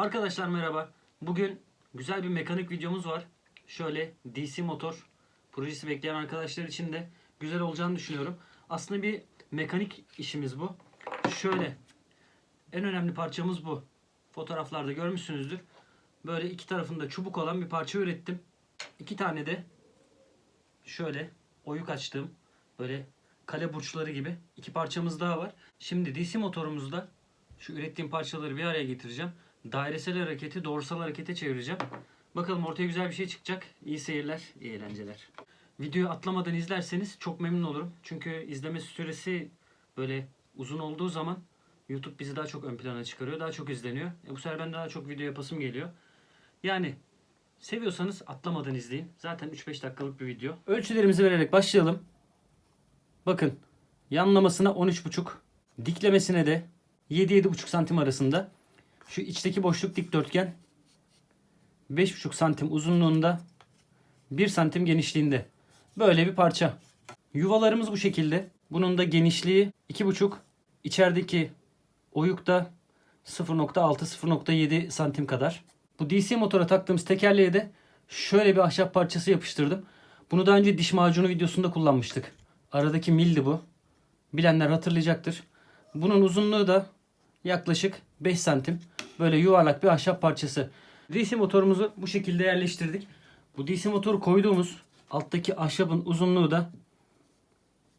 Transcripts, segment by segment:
Arkadaşlar merhaba. Bugün güzel bir mekanik videomuz var. Şöyle DC motor projesi bekleyen arkadaşlar için de güzel olacağını düşünüyorum. Aslında bir mekanik işimiz bu. Şöyle en önemli parçamız bu. Fotoğraflarda görmüşsünüzdür. Böyle iki tarafında çubuk olan bir parça ürettim. İki tane de şöyle oyuk açtığım böyle kale burçları gibi iki parçamız daha var. Şimdi DC motorumuzda şu ürettiğim parçaları bir araya getireceğim. Dairesel hareketi doğrusal harekete çevireceğim. Bakalım ortaya güzel bir şey çıkacak. İyi seyirler, iyi eğlenceler. Videoyu atlamadan izlerseniz çok memnun olurum. Çünkü izleme süresi böyle uzun olduğu zaman YouTube bizi daha çok ön plana çıkarıyor. Daha çok izleniyor. E bu sefer ben daha çok video yapasım geliyor. Yani seviyorsanız atlamadan izleyin. Zaten 3-5 dakikalık bir video. Ölçülerimizi vererek başlayalım. Bakın yanlamasına 13,5 diklemesine de 7-7,5 santim arasında. Şu içteki boşluk dikdörtgen 5,5 santim uzunluğunda 1 santim genişliğinde. Böyle bir parça. Yuvalarımız bu şekilde. Bunun da genişliği 2,5. İçerideki oyuk da 0.6-0.7 santim kadar. Bu DC motora taktığımız tekerleğe de şöyle bir ahşap parçası yapıştırdım. Bunu daha önce diş macunu videosunda kullanmıştık. Aradaki mildi bu. Bilenler hatırlayacaktır. Bunun uzunluğu da yaklaşık 5 santim. Böyle yuvarlak bir ahşap parçası. DC motorumuzu bu şekilde yerleştirdik. Bu DC motoru koyduğumuz alttaki ahşabın uzunluğu da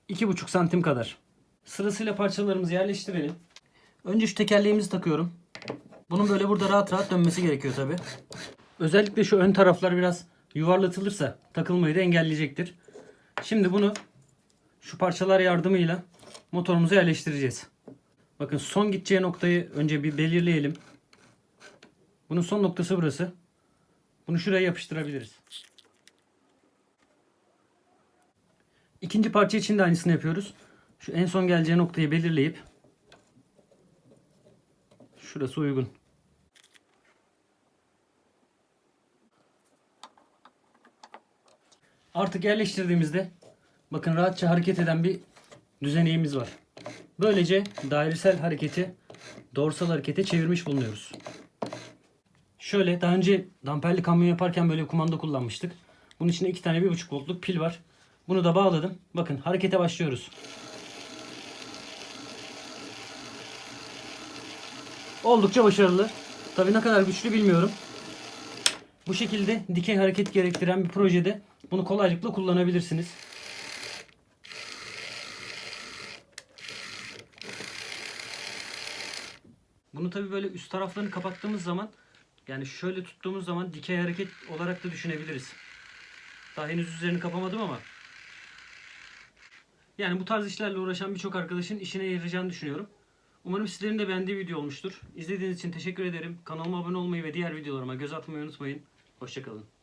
2,5 santim kadar. Sırasıyla parçalarımızı yerleştirelim. Önce şu tekerleğimizi takıyorum. Bunun böyle burada rahat rahat dönmesi gerekiyor tabi. Özellikle şu ön taraflar biraz yuvarlatılırsa takılmayı da engelleyecektir. Şimdi bunu şu parçalar yardımıyla motorumuza yerleştireceğiz. Bakın son gideceği noktayı önce bir belirleyelim. Bunun son noktası burası. Bunu şuraya yapıştırabiliriz. İkinci parça için de aynısını yapıyoruz. Şu en son geleceği noktayı belirleyip şurası uygun. Artık yerleştirdiğimizde bakın rahatça hareket eden bir düzeneğimiz var. Böylece dairesel hareketi doğrusal harekete çevirmiş bulunuyoruz. Şöyle daha önce damperli kamyon yaparken böyle bir kumanda kullanmıştık. Bunun içinde iki tane bir buçuk voltluk pil var. Bunu da bağladım. Bakın harekete başlıyoruz. Oldukça başarılı. Tabii ne kadar güçlü bilmiyorum. Bu şekilde dikey hareket gerektiren bir projede bunu kolaylıkla kullanabilirsiniz. Bunu tabii böyle üst taraflarını kapattığımız zaman yani şöyle tuttuğumuz zaman dikey hareket olarak da düşünebiliriz. Daha henüz üzerini kapamadım ama yani bu tarz işlerle uğraşan birçok arkadaşın işine yarayacağını düşünüyorum. Umarım sizlerin de beğendiği video olmuştur. İzlediğiniz için teşekkür ederim. Kanalıma abone olmayı ve diğer videolarıma göz atmayı unutmayın. Hoşçakalın.